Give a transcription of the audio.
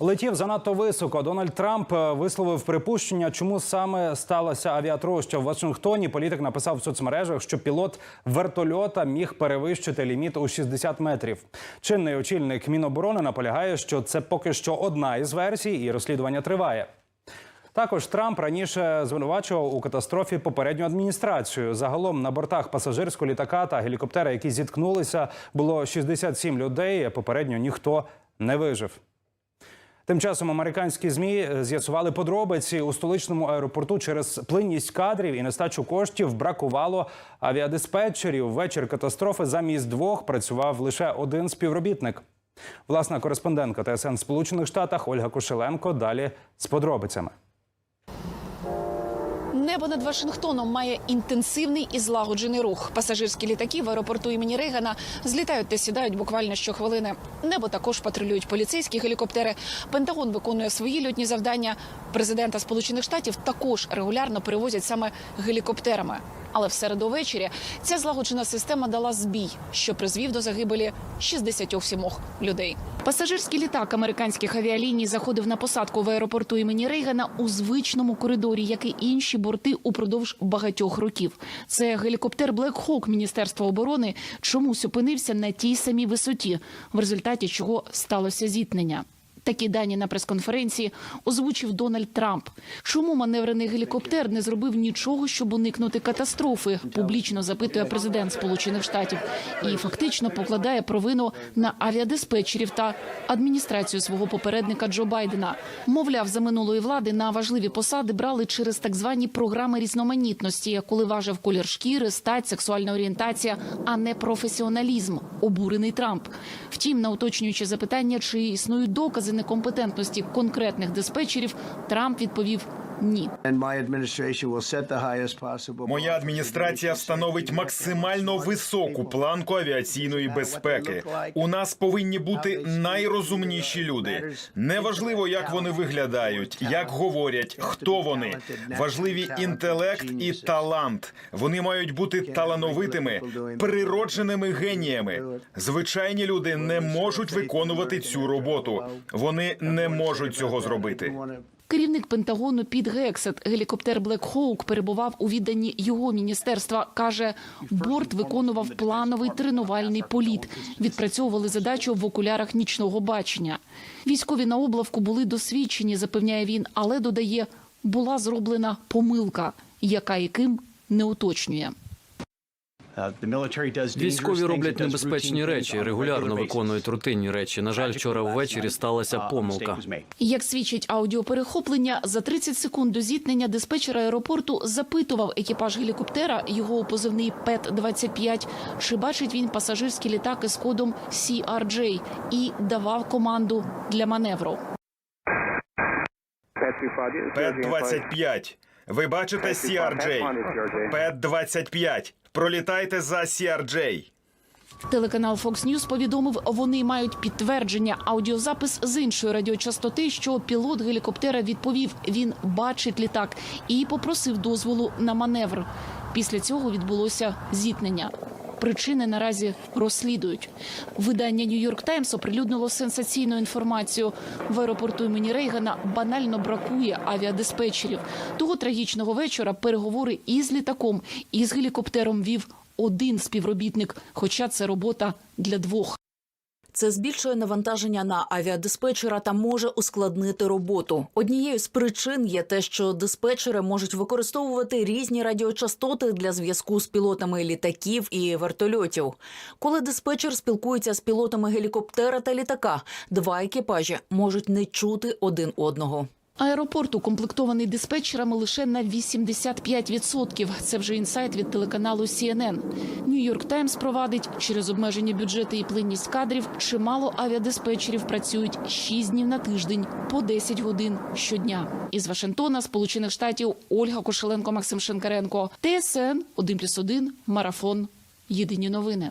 Летів занадто високо. Дональд Трамп е, висловив припущення, чому саме сталася авіатроща в Вашингтоні. Політик написав в соцмережах, що пілот вертольота міг перевищити ліміт у 60 метрів. Чинний очільник Міноборони наполягає, що це поки що одна із версій, і розслідування триває. Також Трамп раніше звинувачував у катастрофі попередню адміністрацію. Загалом на бортах пасажирського літака та гелікоптера, які зіткнулися, було 67 людей. Попередньо ніхто не вижив. Тим часом американські змі з'ясували подробиці у столичному аеропорту через плинність кадрів і нестачу коштів бракувало авіадиспетчерів. Вечір катастрофи замість двох працював лише один співробітник. Власна кореспондентка ТСН Сполучених Штатах Ольга Кошеленко. Далі з подробицями. Небо над Вашингтоном має інтенсивний і злагоджений рух. Пасажирські літаки в аеропорту імені Рейгана злітають та сідають буквально щохвилини. Небо також патрулюють поліцейські гелікоптери. Пентагон виконує свої льотні завдання. Президента Сполучених Штатів також регулярно перевозять саме гелікоптерами. Але в середу ввечері ця злагоджена система дала збій, що призвів до загибелі 67 людей. Пасажирський літак американських авіаліній заходив на посадку в аеропорту імені Рейгана у звичному коридорі, як і інші борти упродовж багатьох років. Це гелікоптер Black Hawk Міністерства оборони чомусь опинився на тій самій висоті, в результаті чого сталося зіткнення. Такі дані на прес-конференції озвучив Дональд Трамп. Чому маневрений гелікоптер не зробив нічого, щоб уникнути катастрофи? Публічно запитує президент Сполучених Штатів і фактично покладає провину на авіадиспетчерів та адміністрацію свого попередника Джо Байдена. Мовляв, за минулої влади на важливі посади брали через так звані програми різноманітності, коли важив колір шкіри, стать, сексуальна орієнтація, а не професіоналізм. Обурений Трамп. Втім, на уточнююче запитання, чи існують докази некомпетентності конкретних диспетчерів, Трамп відповів ні. Моя адміністрація встановить максимально високу планку авіаційної безпеки. У нас повинні бути найрозумніші люди. Неважливо, як вони виглядають, як говорять, хто вони. Важливі інтелект і талант. Вони мають бути талановитими, природженими геніями. Звичайні люди не можуть виконувати цю роботу. Вони не можуть цього зробити. Керівник Пентагону Піт Гексет, гелікоптер Black Hawk перебував у відданні його міністерства. каже, борт виконував плановий тренувальний політ. Відпрацьовували задачу в окулярах нічного бачення. Військові на облавку були досвідчені, запевняє він, але додає, була зроблена помилка, яка яким не уточнює. Військові роблять небезпечні речі, регулярно виконують рутинні речі. На жаль, вчора ввечері сталася помилка. Як свідчить аудіоперехоплення, за 30 секунд до зіткнення диспетчер аеропорту запитував екіпаж гелікоптера, його позивний ПЕТ-25, чи бачить він пасажирський літак із кодом CRJ і давав команду для маневру. Пет-25. Ви бачите CRJ? Пет-25. Пролітайте за CRJ. Телеканал Fox News повідомив, вони мають підтвердження аудіозапис з іншої радіочастоти, що пілот гелікоптера відповів, він бачить літак і попросив дозволу на маневр. Після цього відбулося зіткнення. Причини наразі розслідують. Видання Нью-Йорк Таймс оприлюднило сенсаційну інформацію. В аеропорту імені Рейгана банально бракує авіадиспетчерів. Того трагічного вечора переговори із літаком і з гелікоптером вів один співробітник, хоча це робота для двох. Це збільшує навантаження на авіадиспетчера та може ускладнити роботу. Однією з причин є те, що диспетчери можуть використовувати різні радіочастоти для зв'язку з пілотами літаків і вертольотів. Коли диспетчер спілкується з пілотами гелікоптера та літака, два екіпажі можуть не чути один одного. Аеропорт укомплектований диспетчерами лише на 85%. Це вже інсайт від телеканалу CNN. Нью-Йорк Таймс провадить через обмежені бюджети і плинність кадрів. Чимало авіадиспетчерів працюють 6 днів на тиждень по 10 годин щодня. Із Вашингтона, Сполучених Штатів, Ольга Кошеленко, Максим Шинкаренко, ТСН 1+,1, Марафон. Єдині новини.